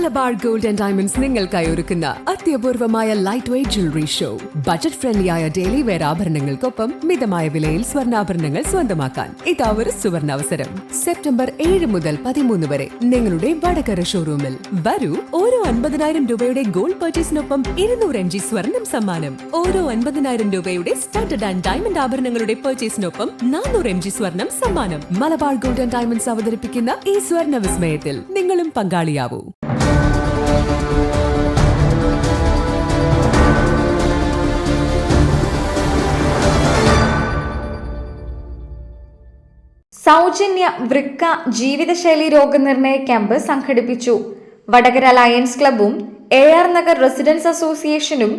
Malabar gold and diamonds നിങ്ങൾക്കായി ഒരുക്കുന്ന അത്യപൂർവമായ light weight jewellery show budget ഫ്രണ്ട്ലിയായ daily wear ആഭരണങ്ങൾക്കൊപ്പം മിതമായ വിലയിൽ സ്വർണാഭരണങ്ങൾ സ്വന്തമാക്കാൻ. ഇതാ ഒരു സുവർണ അവസരം സെപ്റ്റംബർ ഏഴ് മുതൽ പതിമൂന്ന് വരെ നിങ്ങളുടെ വടകര ഷോറൂമിൽ വരൂ ഓരോ അൻപതിനായിരം രൂപയുടെ ഗോൾഡ് പർച്ചേസിനൊപ്പം ഇരുന്നൂറ് എം ജി സ്വർണം സമ്മാനം. ഓരോ അൻപതിനായിരം രൂപയുടെ സ്റ്റാർട്ടഡ് ആൻഡ് ഡയമണ്ട് ആഭരണങ്ങളുടെ പർച്ചേസിനൊപ്പം നാനൂറ് എം ജി സ്വർണം സമ്മാനം. മലബാർ ഗോൾഡ് ആൻഡ് ഡയമണ്ട്സ് അവതരിപ്പിക്കുന്ന ഈ സ്വർണ വിസ്മയത്തിൽ നിങ്ങളും പങ്കാളിയാവൂ. സൗജന്യ വൃക്ക ജീവിതശൈലി രോഗനിർണയ ക്യാമ്പ് സംഘടിപ്പിച്ചു. വടകര ലയൺസ് ക്ലബും എ ആർ നഗർ റെസിഡൻസ് അസോസിയേഷനും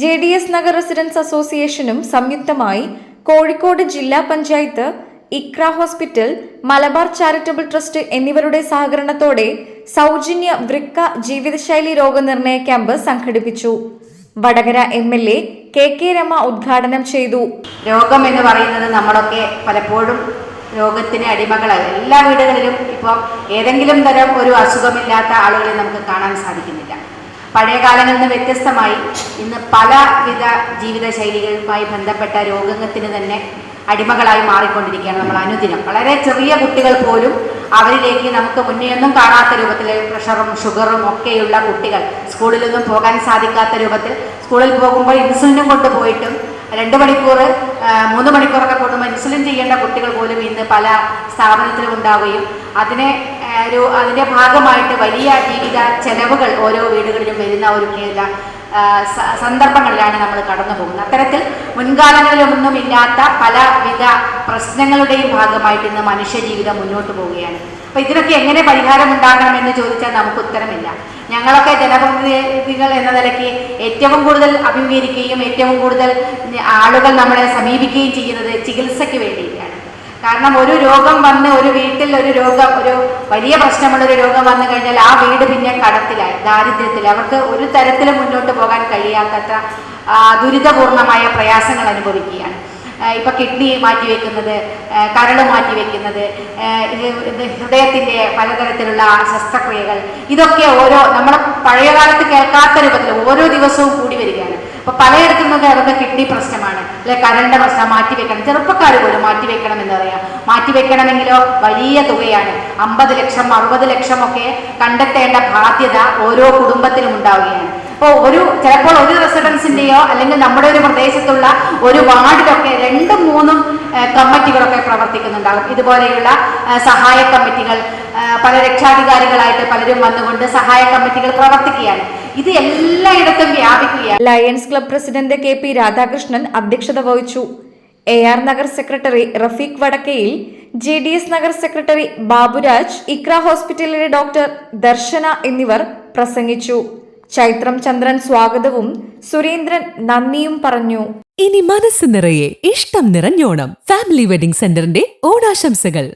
J D S Nagar residence അസോസിയേഷനും സംയുക്തമായി കോഴിക്കോട് ജില്ലാ panchayat Iqra hospital Malabar charitable trust എന്നിവരുടെ സഹകരണത്തോടെ സൗജന്യ വൃക്ക ജീവിതശൈലി രോഗനിർണയ ക്യാമ്പ് സംഘടിപ്പിച്ചു. Vadakara M L A K K Rama ഉദ്ഘാടനം ചെയ്തു. രോഗം എന്ന് പറയുന്നത് നമ്മളൊക്കെ പലപ്പോഴും രോഗത്തിന് അടിമകളായി എല്ലാ വീടുകളിലും ഇപ്പോൾ ഏതെങ്കിലും തരം ഒരു അസുഖമില്ലാത്ത ആളുകളെ നമുക്ക് കാണാൻ സാധിക്കുന്നില്ല. പഴയ കാലങ്ങളിൽ നിന്ന് വ്യത്യസ്തമായി ഇന്ന് പലവിധ ജീവിതശൈലികളുമായി ബന്ധപ്പെട്ട രോഗത്തിന് തന്നെ അടിമകളായി മാറിക്കൊണ്ടിരിക്കുകയാണ് നമ്മൾ അനുദിനം. വളരെ ചെറിയ കുട്ടികൾ പോലും അവരിലേക്ക് നമുക്ക് മുന്നെയൊന്നും കാണാത്ത രൂപത്തിൽ പ്രഷറും ഷുഗറും ഒക്കെയുള്ള കുട്ടികൾ സ്കൂളിലൊന്നും പോകാൻ സാധിക്കാത്ത രൂപത്തിൽ സ്കൂളിൽ പോകുമ്പോൾ ഇൻസുലിനും കൊണ്ടുപോയിട്ടും രണ്ട് മണിക്കൂർ മൂന്ന് മണിക്കൂറൊക്കെ കൂടുമ്പോൾ ഇൻസുലിൻ ചെയ്യേണ്ട കുട്ടികൾ പോലും ഇന്ന് പല സ്ഥാപനത്തിലും ഉണ്ടാവുകയും അതിനെ ഒരു അതിന്റെ ഭാഗമായിട്ട് വലിയ ജീവിത ചെലവുകൾ ഓരോ വീടുകളിലും വരുന്ന ഒരു സന്ദർഭങ്ങളിലാണ് നമ്മൾ കടന്നു പോകുന്നത്. അത്തരത്തിൽ മുൻകാലങ്ങളിലൊന്നും ഇല്ലാത്ത പലവിധ പ്രശ്നങ്ങളുടെയും ഭാഗമായിട്ട് ഇന്ന് മനുഷ്യജീവിതം മുന്നോട്ട് പോവുകയാണ്. അപ്പോൾ ഇതിനൊക്കെ എങ്ങനെ പരിഹാരം ഉണ്ടാകണം എന്ന് ചോദിച്ചാൽ നമുക്ക് ഉത്തരമില്ല. ഞങ്ങളൊക്കെ ജനപ്രതിനിധികൾ എന്ന നിലയ്ക്ക് ഏറ്റവും കൂടുതൽ അഭിമുഖീകരിക്കുകയും ഏറ്റവും കൂടുതൽ ആളുകൾ നമ്മളെ സമീപിക്കുകയും ചെയ്യുന്നത് ചികിത്സയ്ക്ക് വേണ്ടിയിട്ടാണ് കാരണം ഒരു രോഗം വന്ന് ഒരു വീട്ടിൽ ഒരു രോഗം ഒരു വലിയ പ്രശ്നമുള്ള ഒരു രോഗം വന്നു കഴിഞ്ഞാൽ ആ വീട് പിന്നെ കടത്തിലായി ദാരിദ്ര്യത്തിൽ അവർക്ക് ഒരു തരത്തിലും മുന്നോട്ട് പോകാൻ കഴിയാത്തത്ര ദുരിതപൂർണമായ പ്രയാസങ്ങൾ അനുഭവിക്കുകയാണ്. ഇപ്പൊ കിഡ്നി മാറ്റിവെക്കുന്നത് വെക്കുന്നത് കരൾ മാറ്റിവെക്കുന്നത് ഹൃദയത്തിന്റെ പലതരത്തിലുള്ള ശസ്ത്രക്രിയകൾ ഇതൊക്കെ ഓരോ നമ്മൾ പഴയകാലത്ത് കേൾക്കാത്ത രൂപത്തിൽ ഓരോ ദിവസവും കൂടി വരികയാണ്. അപ്പൊ പലയിടത്തും നിന്നൊക്കെ അതൊക്കെ കിഡ്നി പ്രശ്നമാണ്. അല്ലെ കരളിന്റെ പ്രശ്നം മാറ്റി വെക്കണം. ചെറുപ്പക്കാർ പോലും മാറ്റി വെക്കണം എന്ന് പറയാം മാറ്റി വെക്കണമെങ്കിലോ വലിയ തുകയാണ്. അമ്പത് ലക്ഷം അറുപത് ലക്ഷം ഒക്കെ കണ്ടെത്തേണ്ട ബാധ്യത ഓരോ കുടുംബത്തിനും ഉണ്ടാവുകയാണ്. അപ്പോൾ ഒരു ചിലപ്പോൾ ഒരു റെസിഡൻസിന്റെയോ അല്ലെങ്കിൽ നമ്മുടെ ഒരു പ്രദേശത്തുള്ള ഒരു വാർഡിലൊക്കെ രണ്ടും മൂന്നും കമ്മിറ്റികളൊക്കെ പ്രവർത്തിക്കുന്നുണ്ടാകും. ഇതുപോലെയുള്ള സഹായ കമ്മിറ്റികൾ പല രക്ഷാധികാരികളായിട്ട് പലരും വന്നുകൊണ്ട് സഹായ കമ്മിറ്റികൾ പ്രവർത്തിക്കുകയാണ്. ഇത് എല്ലായിടത്തും വ്യാപിക്കുകയാണ്. Lions club president K P Radhakrishnan അധ്യക്ഷത വഹിച്ചു. A R Nagar secretary Rafeeq Vadakkayil J D S Nagar secretary Baburaj Iqra ഹോസ്പിറ്റലിലെ ഡോക്ടർ ദർശന എന്നിവർ പ്രസംഗിച്ചു. ചൈത്രം ചന്ദ്രൻ സ്വാഗതവും സുരേന്ദ്രൻ നന്ദിയും പറഞ്ഞു. ഇനി മനസ്സ് നിറയെ ഇഷ്ടം നിറഞ്ഞോണം ഫാമിലി വെഡിംഗ് സെന്ററിന്റെ ഓണാശംസകൾ.